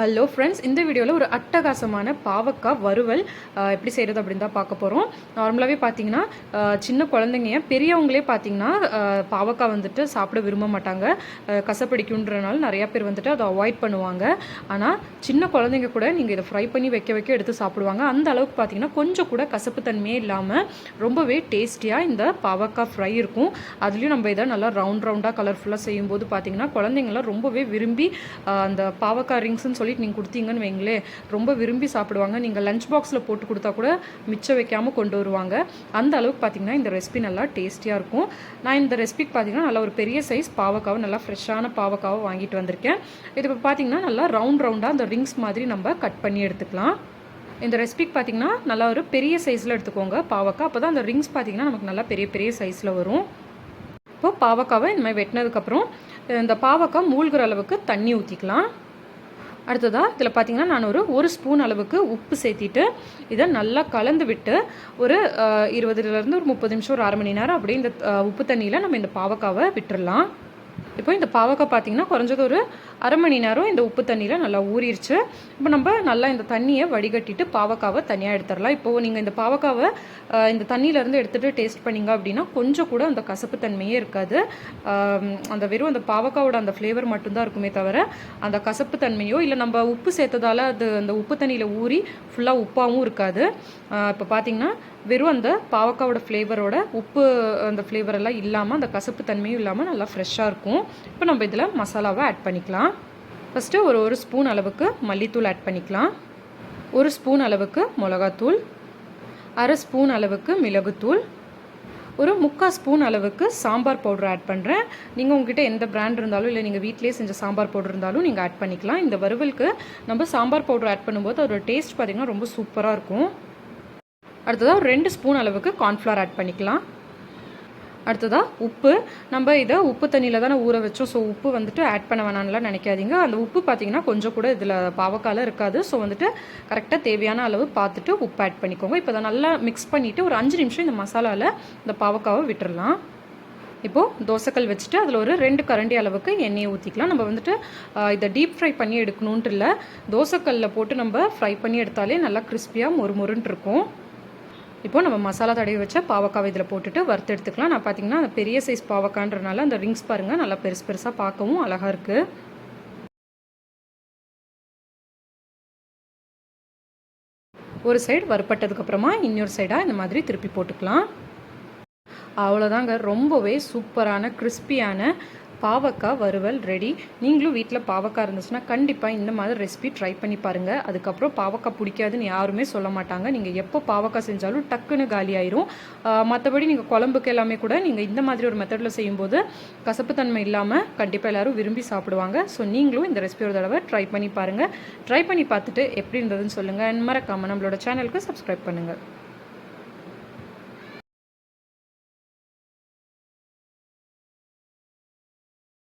Hello friends இந்த வீடியோவில் ஒரு அட்டகாசமான பாவக்காய் வறுவல் எப்படி செய்கிறது அப்படின்னு தான் பார்க்க போகிறோம் நார்மலாகவே பார்த்தீங்கன்னா சின்ன குழந்தைங்க பெரியவங்களே பார்த்தீங்கன்னா பாவக்காய் வந்துட்டு சாப்பிட விரும்ப மாட்டாங்க. கசப்பிடிக்குன்றனால நிறையா பேர் வந்துட்டு அதை அவாய்ட் பண்ணுவாங்க. ஆனால் சின்ன குழந்தைங்க கூட நீங்கள் இதை ஃப்ரை பண்ணி வைக்க வைக்க எடுத்து சாப்பிடுவாங்க. அந்த அளவுக்கு பார்த்தீங்கன்னா கொஞ்சம் கூட கசப்பு தன்மையே இல்லாமல் ரொம்பவே டேஸ்டியாக இந்த பாவக்காய் ஃப்ரை இருக்கும். அதுலேயும் நம்ம இதை நல்லா ரவுண்ட் ரவுண்டாக கலர்ஃபுல்லாக செய்யும்போது பார்த்தீங்கன்னா குழந்தைங்களாம் ரொம்பவே விரும்பி அந்த பாவக்காய் ரிங்ஸ்னு சொல்லிட்டு நீங்கள் கொடுத்தீங்கன்னு வைங்களேன் ரொம்ப விரும்பி சாப்பிடுவாங்க. நீங்கள் லஞ்ச் பாக்ஸில் போட்டு கொடுத்தா கூட மிச்சம் வைக்காமல் கொண்டு வருவாங்க. அந்த அளவுக்கு பார்த்தீங்கன்னா இந்த ரெசிபி நல்லா டேஸ்டியாக இருக்கும். நான் இந்த ரெசிபிக்கு பார்த்தீங்கன்னா நல்லா ஒரு பெரிய சைஸ் பாவக்காவை நல்லா ஃப்ரெஷ்ஷான பாவக்காவை வாங்கிட்டு வந்திருக்கேன். இது இப்போ பார்த்தீங்கன்னா நல்லா ரவுண்ட் ரவுண்டாக அந்த ரிங்ஸ் மாதிரி நம்ம கட் பண்ணி எடுத்துக்கலாம். இந்த ரெசிபிக்கு பார்த்திங்கன்னா நல்லா ஒரு பெரிய சைஸில் எடுத்துக்கோங்க பாவக்காய். அப்போ தான் அந்த ரிங்ஸ் பார்த்தீங்கன்னா நமக்கு நல்லா பெரிய பெரிய சைஸில் வரும். இப்போ பாவக்காவை இந்த மாதிரி வெட்டினதுக்கப்புறம் இந்த பாவக்காய் மூழ்கிற அளவுக்கு தண்ணி ஊற்றிக்கலாம் அடுத்ததாக இதில் பார்த்தீங்கன்னா நான் ஒரு ஒரு ஸ்பூன் அளவுக்கு உப்பு சேர்த்திட்டு இதை நல்லா கலந்து விட்டு ஒரு இருபதுலேருந்து ஒரு முப்பது நிமிஷம் ஒரு அரை மணி நேரம் அப்படியே இந்த உப்பு தண்ணியில் நம்ம இந்த பாவக்காவை விட்டுடலாம் இப்போ இந்த பாவக்காய் பார்த்தீங்கன்னா குறைஞ்சது ஒரு அரை மணி நேரம் இந்த உப்பு தண்ணியில் நல்லா ஊறிடுச்சு இப்போ நம்ம நல்லா இந்த தண்ணியை வடிகட்டிட்டு பாவக்காவை தனியாக எடுத்துடலாம். இப்போது நீங்கள் இந்த பாவக்காவை இந்த தண்ணியிலேருந்து எடுத்துகிட்டு டேஸ்ட் பண்ணீங்க அப்படின்னா கொஞ்சம் கூட அந்த கசப்பு தன்மையே இருக்காது. அந்த வெறும் அந்த பாவக்காவோட அந்த ஃப்ளேவர் மட்டும்தான் இருக்குமே தவிர அந்த கசப்பு தன்மையோ இல்லை நம்ம உப்பு சேர்த்ததால் அது அந்த உப்பு தண்ணியில் ஊறி ஃபுல்லாக உப்பாகவும் இருக்காது. இப்போ பார்த்தீங்கன்னா வெறும் அந்த பாவக்காவோட ஃப்ளேவரோட உப்பு அந்த ஃப்ளேவர் எல்லாம் இல்லாமல் அந்த கசப்பு தன்மையும் இல்லாமல் நல்லா ஃப்ரெஷ்ஷாக இருக்கும். இப்போ நம்ம இதில் மசாலாவை ஆட் பண்ணிக்கலாம். ஃபஸ்ட்டு ஒரு ஒரு ஸ்பூன் அளவுக்கு மல்லித்தூள் ஆட் பண்ணிக்கலாம். ஒரு ஸ்பூன் அளவுக்கு மிளகாத்தூள். அரை ஸ்பூன் அளவுக்கு மிளகுத்தூள். ஒரு முக்கால் ஸ்பூன் அளவுக்கு சாம்பார் பவுடர் ஆட் பண்ணுறேன் நீங்கள் உங்ககிட்ட எந்த பிராண்ட் இருந்தாலும் இல்லை நீங்கள் வீட்டிலேயே செஞ்ச சாம்பார் பவுடர் இருந்தாலும் நீங்கள் ஆட் பண்ணிக்கலாம். இந்த வறுவலுக்கு நம்ம சாம்பார் பவுடர் ஆட் பண்ணும்போது அதோட டேஸ்ட் பார்த்திங்கன்னா ரொம்ப சூப்பராக இருக்கும். அடுத்ததாக ஒரு ரெண்டு ஸ்பூன் அளவுக்கு கார்ன்ஃப்ளவர் ஆட் பண்ணிக்கலாம். அடுத்ததாக உப்பு. நம்ம இதை உப்பு தண்ணியில் தானே ஊற வச்சோம். ஸோ உப்பு வந்துட்டு ஆட் பண்ண வேணாம்லாம் நினைக்காதீங்க. அந்த உப்பு பார்த்தீங்கன்னா கொஞ்சம் கூட இதில் பாவக்கால இருக்காது. ஸோ வந்துட்டு கரெக்டாக தேவையான அளவு பார்த்துட்டு உப்பு ஆட் பண்ணிக்கோங்க. இப்போ அதை நல்லா மிக்ஸ் பண்ணிவிட்டு ஒரு அஞ்சு நிமிஷம் இந்த மசாலாவில் இந்த பாவக்காவை விட்டுடலாம் இப்போது தோசைக்கல் வச்சுட்டு அதில் ஒரு ரெண்டு கரண்டி அளவுக்கு எண்ணெயை ஊற்றிக்கலாம் நம்ம வந்துட்டு இதை டீப் ஃப்ரை பண்ணி எடுக்கணுன்ட்டு இல்லை. தோசைக்கல்லில் போட்டு நம்ம ஃப்ரை பண்ணி எடுத்தாலே நல்லா கிறிஸ்பியாக மொறு மொறுன்ட்டு இருக்கும். இப்போ நம்ம மசாலா தடவி வச்ச பாவக்காவை இதில் போட்டுட்டு வறுத்து எடுத்துக்கலாம். நான் பார்த்தீங்கன்னா பெரிய சைஸ் பாவக்கான்றனால அந்த ரிங்ஸ் பாருங்கள் நல்லா பெருசு பெருசாக பார்க்கவும் அழகாக இருக்குது ஒரு சைடு வறுப்பட்டதுக்கப்புறமா இன்னொரு சைடாக இந்த மாதிரி திருப்பி போட்டுக்கலாம். அவ்வளோதாங்க ரொம்பவே சூப்பரான கிறிஸ்பியான பாவக்காய் வறுவல் ரெடி நீங்களும் வீட்டில் பாவக்காய் இருந்துச்சுன்னா கண்டிப்பாக இந்த மாதிரி ரெசிபி ட்ரை பண்ணி பாருங்கள் அதுக்கப்புறம் பாவக்காய் பிடிக்காதுன்னு யாருமே சொல்ல மாட்டாங்க. நீங்கள் எப்போ பாவக்காய் செஞ்சாலும் டக்குன்னு காலி ஆயிரும். மற்றபடி நீங்கள் குழம்புக்கு எல்லாமே கூட நீங்கள் இந்த மாதிரி ஒரு மெத்தடில் செய்யும்போது கசப்புத்தன்மை இல்லாமல் கண்டிப்பாக எல்லாரும் விரும்பி சாப்பிடுவாங்க. ஸோ நீங்களும் இந்த ரெசிபி ஒரு தடவை ட்ரை பண்ணி பாருங்கள் ட்ரை பண்ணி பார்த்துட்டு எப்படி இருந்ததுன்னு சொல்லுங்கள் மறக்காமல் நம்மளோட சேனலுக்கு சப்ஸ்கிரைப் பண்ணுங்கள்